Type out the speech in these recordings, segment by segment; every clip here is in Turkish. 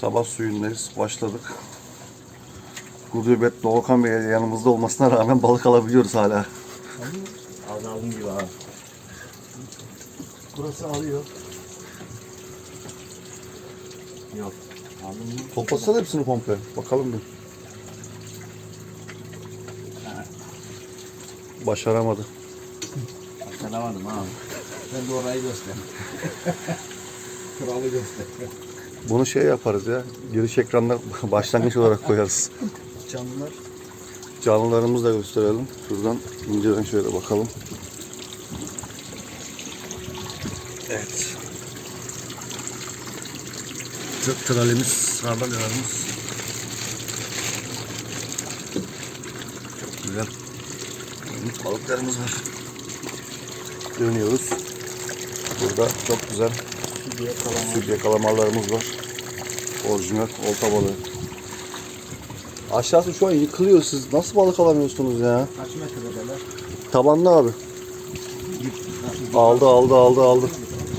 Sabah suyundayız. Başladık. Gudubet Doğukan Bey yanımızda olmasına rağmen balık alabiliyoruz hala. Az aldım gibi abi. Burası alıyor. Yok. Toplasana hepsini komple. Bakalım bir. Başaramadı. Başaramadım abi. Ben de orayı göster. Kralı göster. Bunu şey yaparız ya. Giriş ekranına başlangıç olarak koyarız. Canlılar. Canlılarımızı da gösterelim. Şuradan inceden şöyle bakalım. Evet. Tık tralimiz, sardalyalarımız. Çok güzel. Balıklarımız var. Dönüyoruz. Burada çok güzel Sübye kalan. sübye kalamarlarımız var. Orijinal olta balığı. Aşağısı şu an yıkılıyor. Siz nasıl balık alamıyorsunuz ya? Kaç metredeler? Tabanlı abi. Aldı aldı aldı aldı.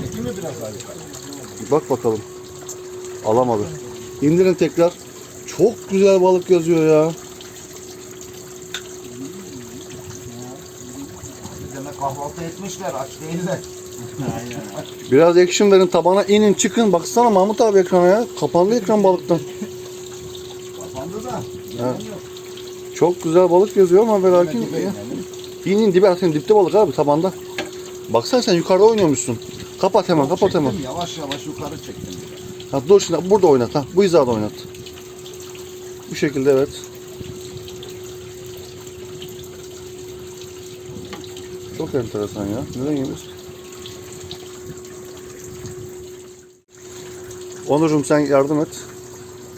Çekti mi biraz abi? Bir bak bakalım. Alamadı. İndirin tekrar. Çok güzel balık yazıyor ya. Demek kahvaltı etmişler. Aç değiller. Biraz action verin tabana inin çıkın. Baksana Mahmut abi ekrana ya. Kapandı ekran balıktan. Kapandı da. Ha. Çok güzel balık yazıyor ama ve lakin Dibe ya. inelim. İn in dibe atın dipte balık abi tabanda. Baksana sen yukarıda oynuyormuşsun. Kapat hemen kapat hemen. Çektim, Yavaş yavaş yukarı çektim. Ha, dur şimdi burada oynat ha. Bu hizada oynat. Bu şekilde evet. Çok enteresan ya. Neden yemiyorsun? Onurcuğum sen yardım et.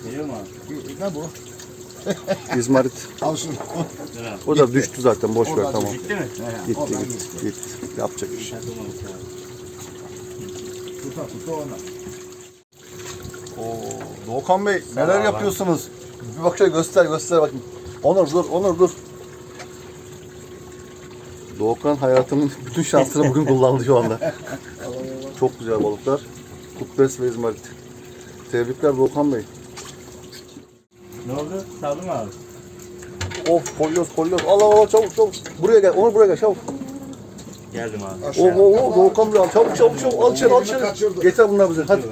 Geliyor mu abi? Ne bu? İzmarit. Al şunu. O da düştü zaten. Boş ver tamam. Gitti mi? Gitti Oradan gitti. Gitti. Yapacak bir şey. Tuta tuta ona. Oo, Doğukan Bey neler Merhaba. yapıyorsunuz? Bir bak şöyle göster göster bakayım. Onur dur Onur dur. Doğukan hayatının bütün şansını bugün kullandı şu anda. Çok güzel balıklar. Kutbes ve İzmarit. Tebrikler Doğukan Bey. Ne oldu? Saldın mı abi? Of kolyoz kolyoz. Al al al çabuk çabuk. Buraya gel Onur buraya gel çabuk. Geldim abi. Oo oo oo Doğukan Bey al çabuk çabuk çabuk. Al içeri al içeri. Kaçırdı. Getir bunları bize hadi.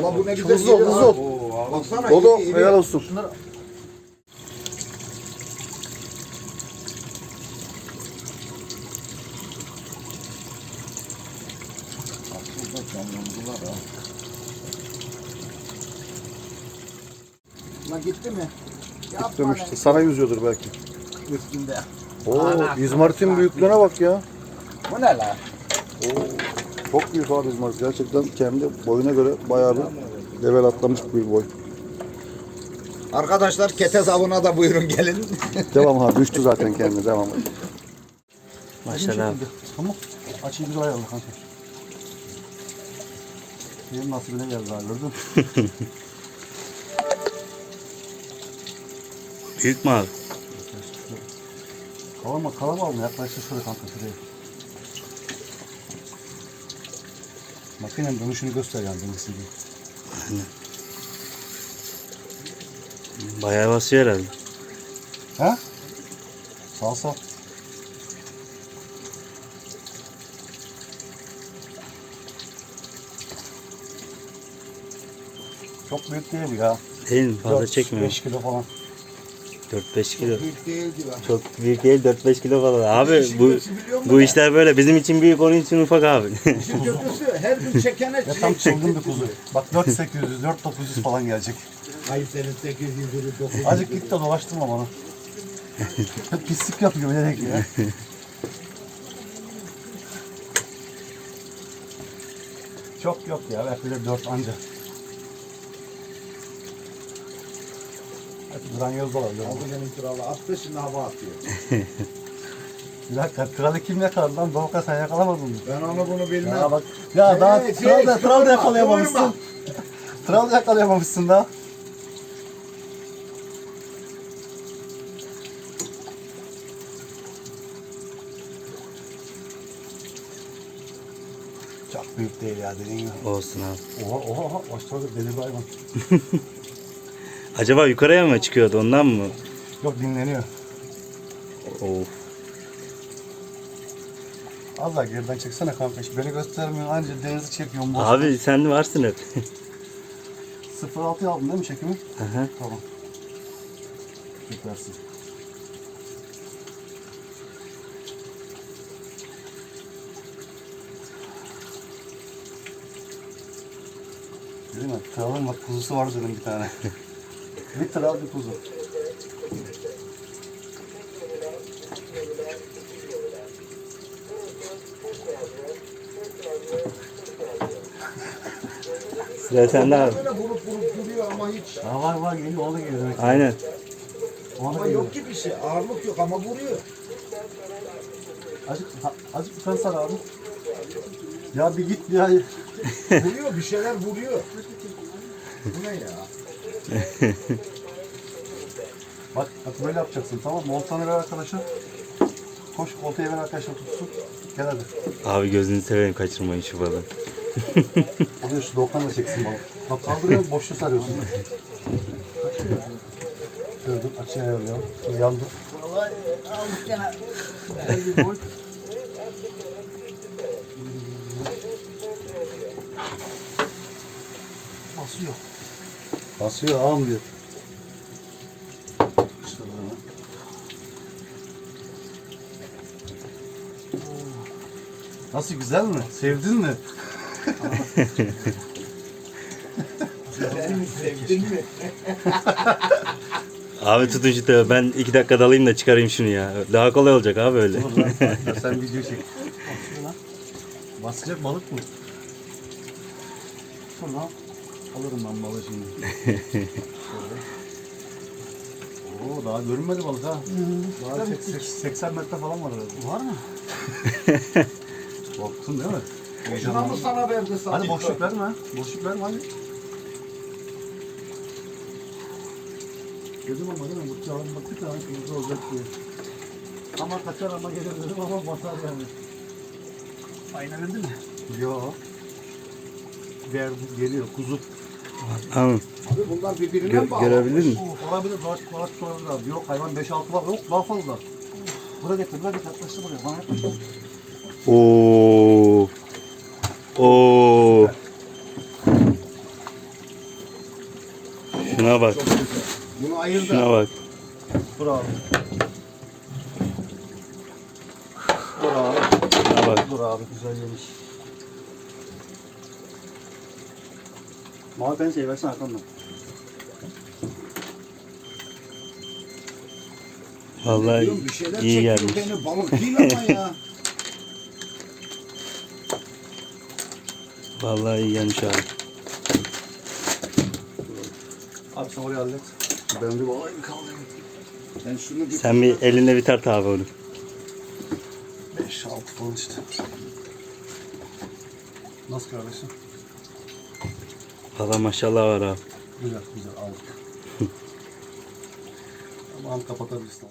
Ulan bu ne güzel. Hızlı ol hızlı ol. Oo, abi. Baksana. Dodo iri. helal olsun. Şunları canlandılar ha. Lan gitti mi? Yapma Demişti. Sana yüzüyordur belki. Üstünde. Oo Ana. İzmarit'in büyüklüğüne bak ya. Bu ne lan? Oo, çok büyük abi İzmarit. Gerçekten kendi boyuna göre bayağı bir level atlamış bir boy. Arkadaşlar ketez avına da buyurun gelin. Devam abi. Düştü zaten kendine. Devam. Abi. Tamam. Açıyı güzel ayarla kanka. Benim nasibine geldi abi gördün mü? Büyük mü abi? Kalama kalama alma yaklaştır şöyle kanka şuraya. Makinenin dönüşünü göster yani dönüşünü. Bayağı basıyor herhalde. He? Sağ sağ. Çok büyük değil bu ya. Değil mi? Fazla çekmiyor. 5 kilo falan. 4-5 kilo. Büyük değil diyor. Çok büyük değil 4-5 kilo falan. Abi İşin bu kötüsü biliyor musun bu ya? işler böyle. Bizim için büyük onun için ufak abi. İşin kötüsü her gün çekene Ya tam çılgın bir kuzu. Bak 4800, 4900 falan gelecek. Hayır senin 800 lira 900 Azıcık git de dolaştırma bana. Pislik yapıyor bilerek ya. Çok yok ya. Belki de 4 anca. Granyoz da olabilir. Aldı benim kralı attı şimdi hava atıyor. Bir dakika, kralı kim yakaladı lan? Doğukan sen yakalamadın mı? Ben onu bunu bilmem. Ya bak, ya daha Hey, kral da, şey, kral da yakalayamamışsın. kıvırma. Kral da yakalayamamışsın daha. Çok büyük değil ya dediğin gibi. Olsun abi. Oha oha oha başladı deli bir hayvan. Acaba yukarıya mı çıkıyordu ondan mı? Yok dinleniyor. Of. Az daha geriden çeksene kanka. Beni göstermiyor. Anca denizi çekiyorum. Boş. Abi sen varsın hep. 06'ya aldın değil mi çekimi? Hı hı. Tamam. Süpersin. Değil mi? Kralın bak kuzusu var dedim bir tane. bir bir kuzu. Sıra sende abi. Böyle vurup vurup duruyor ama hiç. Ha var var geliyor o da geliyor demek. Aynen. Ama yok ki bir şey. Ağırlık yok ama vuruyor. Azıcık, ha- azıcık sen sar abi. Ya bir git ya. Vuruyor bir şeyler vuruyor. Bu ne ya? Bak, bak böyle yapacaksın tamam mı? Oltanı ver arkadaşa. Koş oltayı ver arkadaşa tutsun. Gel hadi. Abi gözünü seveyim kaçırmayın şu balığı. Oluyor şu Doğukan da çeksin balık. Bak kaldırıyorsun boşluğu sarıyorsun. Şöyle dur açıya. Şöyle yandı. Vallahi aldık ya. Gel bir boy. Basıyor. Basıyor böyle. Nasıl güzel mi? Sevdin mi? Sevdin mi? Abi tutun şu tabağı. Ben iki dakika dalayım da çıkarayım şunu ya. Daha kolay olacak abi öyle. Dur lan. Ya sen video çek. Basacak balık mı? Dur lan. Alırım ben balığı şimdi. Oo daha görünmedi balık ha. Daha sek- sek- 80 metre falan var herhalde. Var mı? Korktun değil mi? Şuna mı sana verdi sanki? Hadi boşluk verme. Boşluk verme hadi. Dedim ama değil mi? Bu çağın bak bir tane kırmızı olacak diye. Ama kaçar ama gelir dedim ama batar yani. Aynalendin mi? Yo. Verdi, geliyor kuzu. Tamam. Abi bunlar birbirine Gö- bağlı? görebilir mi? Olabilir, doğaç, doğaç sorunlar. Yok hayvan 5-6 var, yok daha fazla. Buraya getir, buraya getir, yaklaştır buraya, bana yaklaştır. Oo. Oo. Şuna bak. Bunu ayır da. Şuna bak. Abi. Dur abi, Şuna bak. dur abi, güzel yemiş. Mavi penseyi versene arkamdan. Vallahi Diyorum, bir şeyler iyi çekiyor gelmiş. Beni. Balık değil ama ya. Vallahi iyi gelmiş abi. Abi sen orayı hallet. Ben bir balayı bir kaldırayım. Ben şunu bir Sen bir elinde bir tart abi onu. 5-6 falan işte. Nasıl kardeşim? Valla maşallah var abi. Güzel, güzel aldık. tamam kapatabilirsin.